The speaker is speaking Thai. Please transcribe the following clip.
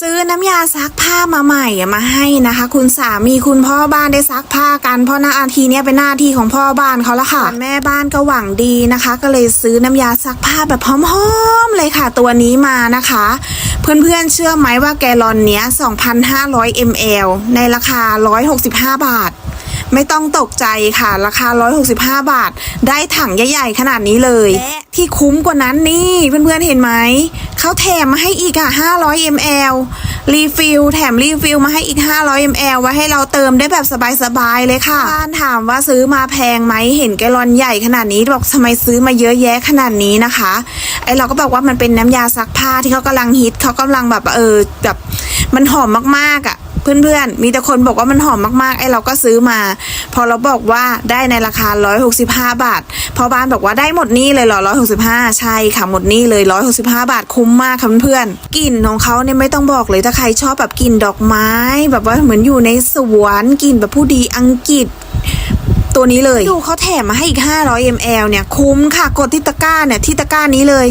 ซื้อน้ำยาซักผ้ามาใหม่มาให้นะคะ คุณสามีคุณพ่อบ้านได้ซักผ้ากันเพราะหน้าอาทีเนี้ยเป็นหน้าที่ของพ่อบ้านเขาละค่ะแม่บ้านก็หวังดีนะคะ ก็เลยซื้อน้ำยาซักผ้าแบบหอมๆเลยค่ะ ตัวนี้มานะคะ เพื่อนๆเชื่อไหมว่าแกลลอนเนี้ย 2,500 ml ในราคา 165 บาท ไม่ต้องตกใจค่ะ ราคา 165 บาท ได้ถังใหญ่ๆ ขนาดนี้เลย และที่คุ้มกว่านั้นนี่ เพื่อนๆเห็นไหม เขาแถมมาให้อีกอะ 500 ml รีฟิลแถมรีฟิลมาให้อีก 500 ml ไว้ให้เราเติมได้แบบสบายๆ เลยค่ะบ้านถามว่าซื้อมาแพงไหม เห็นแกลลอนใหญ่ขนาดนี้บอกทำไมซื้อมาเยอะแยะขนาดนี้นะคะ ไอเราก็บอกว่ามันเป็นน้ำยาซักผ้าที่เขากำลังฮิตเขากำลังแบบเออแบบมันหอมมากๆอะ เพื่อนๆ มีแต่คนบอกว่ามันหอมมากๆ ไอ้เราก็ซื้อมา พอเราบอกว่าได้ในราคา 165 บาท พอบ้านบอกว่าได้หมดนี่เลยเหรอ 165 ใช่ค่ะหมดนี่เลย 165 บาทคุ้มมากค่ะเพื่อนๆกลิ่นของเขาเนี่ยไม่ต้องบอกเลยถ้าใครชอบแบบกลิ่นดอกไม้ แบบว่าเหมือนอยู่ในสวนกลิ่นแบบผู้ดีอังกฤษตัวนี้เลย ดูเขาแถมมาให้อีก 500 ml เนี่ย คุ้มค่ะ กดที่ตะกร้าเนี่ย ที่ตะกร้านี้เลย